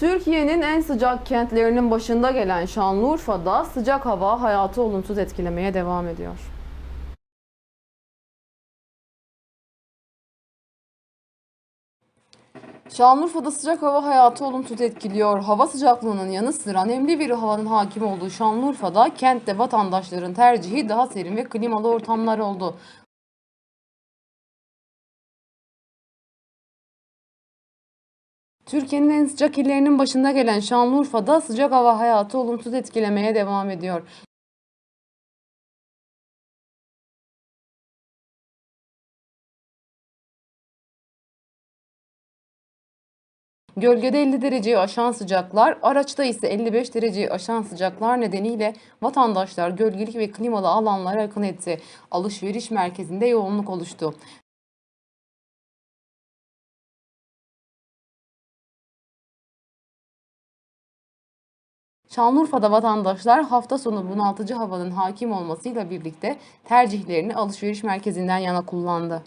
Türkiye'nin en sıcak kentlerinin başında gelen Şanlıurfa'da sıcak hava hayatı olumsuz etkilemeye devam ediyor. Şanlıurfa'da sıcak hava hayatı olumsuz etkiliyor. Hava sıcaklığının yanı sıra nemli bir havanın hakim olduğu Şanlıurfa'da kentte vatandaşların tercihi daha serin ve klimalı ortamlar oldu. Türkiye'nin en sıcak illerinin başında gelen Şanlıurfa'da sıcak hava hayatı olumsuz etkilemeye devam ediyor. Gölgede 50 dereceyi aşan sıcaklar, araçta ise 55 dereceyi aşan sıcaklar nedeniyle vatandaşlar gölgelik ve klimalı alanlara akın etti. Alışveriş merkezinde yoğunluk oluştu. Şanlıurfa'da vatandaşlar hafta sonu bunaltıcı havanın hakim olmasıyla birlikte tercihlerini alışveriş merkezinden yana kullandı.